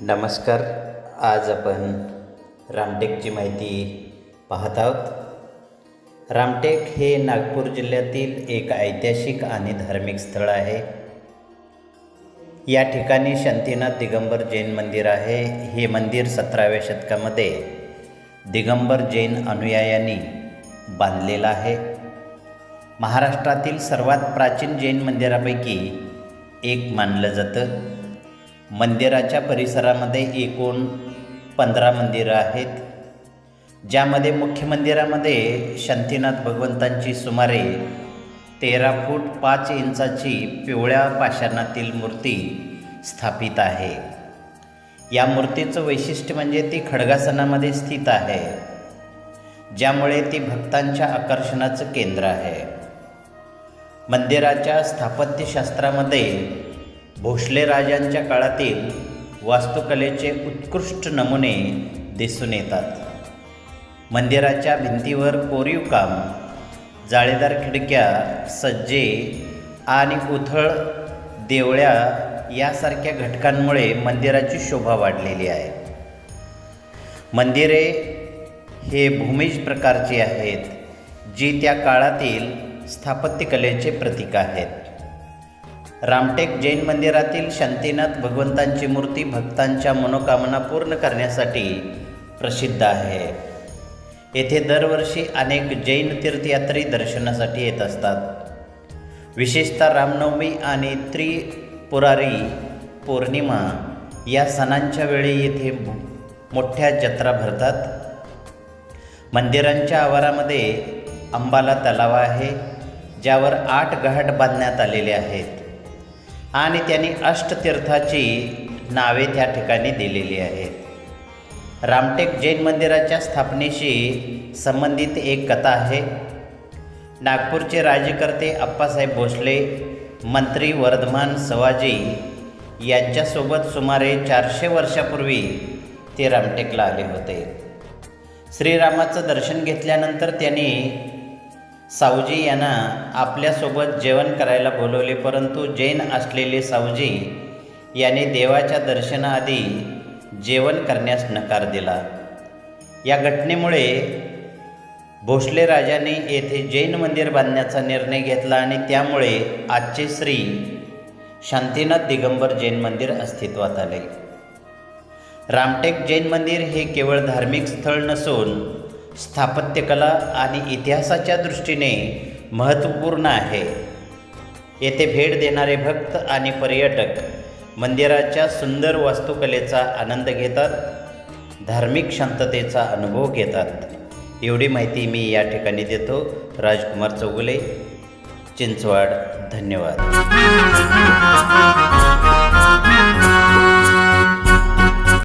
नमस्कार आज आपण रामटेकची माहिती पाहत आहोत. रामटेक हे नागपूर जिल्ह्यातील एक ऐतिहासिक आणि धार्मिक स्थळ आहे. या ठिकाणी शांतीनाथ दिगंबर जैन मंदिर आहे. हे मंदिर सतराव्या शतकामध्ये दिगंबर जैन अनुयायांनी बांधलेलं आहे. महाराष्ट्रातील सर्वात प्राचीन जैन मंदिरापैकी एक मानलं जातं. मंदिराच्या परिसरामध्ये एकूण पंधरा मंदिरं आहेत. ज्यामध्ये मुख्य मंदिरामध्ये शांतीनाथ भगवंतांची सुमारे तेरा फूट पाच इंचाची पिवळ्या पाषाणातील मूर्ती स्थापित आहे. या मूर्तीचं वैशिष्ट्य म्हणजे ती खडगासनामध्ये स्थित आहे ज्यामुळे ती भक्तांच्या आकर्षणाचं केंद्र आहे. मंदिराच्या स्थापत्यशास्त्रामध्ये भोसले राजांच्या काळातील वास्तुकलेचे उत्कृष्ट नमुने दिसून येतात. मंदिराच्या भिंतीवर कोरीव काम जाळीदार खिडक्या सज्जे आणि उथळ देवळ्या यासारख्या घटकांमुळे मंदिराची शोभा वाढलेली आहे. मंदिरे हे भूमिज प्रकारची आहेत जी त्या काळातील स्थापत्यकलेचे प्रतीक आहेत. रामटेक जैन मंदिरातील शांतीनाथ भगवंतांची मूर्ती भक्तांच्या मनोकामना पूर्ण करण्यासाठी प्रसिद्ध आहे. येथे दरवर्षी अनेक जैन तीर्थयात्री दर्शनासाठी येत असतात. विशेषतः रामनवमी आणि त्रिपुरारी पौर्णिमा या सणांच्या वेळी येथे मोठ्या जत्रा भरतात. मंदिरांच्या आवारामध्ये अंबाला तलाव आहे ज्यावर आठ घाट बांधण्यात आलेले आहेत. आणि त्यांनी अष्टतीर्थाची नावे त्या ठिकाणी दिलेली आहेत. रामटेक जैन मंदिराच्या स्थापनेशी संबंधित एक कथा आहे. नागपूरचे राज्यकर्ते अप्पासाहेब भोसले मंत्री वर्धमान सवाजी यांच्यासोबत सुमारे चारशे वर्षापूर्वी ते रामटेकला आले होते. श्रीरामाचं दर्शन घेतल्यानंतर त्यांनी सावजी यांना आपल्यासोबत जेवण करायला बोलवले परंतु जैन असलेले सावजी याने देवाच्या दर्शनाआधी जेवण करण्यास नकार दिला. या घटनेमुळे भोसले राजाने येथे जैन मंदिर बांधण्याचा निर्णय घेतला आणि त्यामुळे आजचे श्री शांतीनाथ दिगंबर जैन मंदिर अस्तित्वात आले. रामटेक जैन मंदिर हे केवळ धार्मिक स्थळ नसून स्थापत्यकला आणि इतिहासाच्या दृष्टीने महत्त्वपूर्ण आहे. येथे भेट देणारे भक्त आणि पर्यटक मंदिराच्या सुंदर वास्तुकलेचा आनंद घेतात धार्मिक शांततेचा अनुभव घेतात. एवढी माहिती मी या ठिकाणी देतो. राजकुमार चौगुले चिंचवाड धन्यवाद.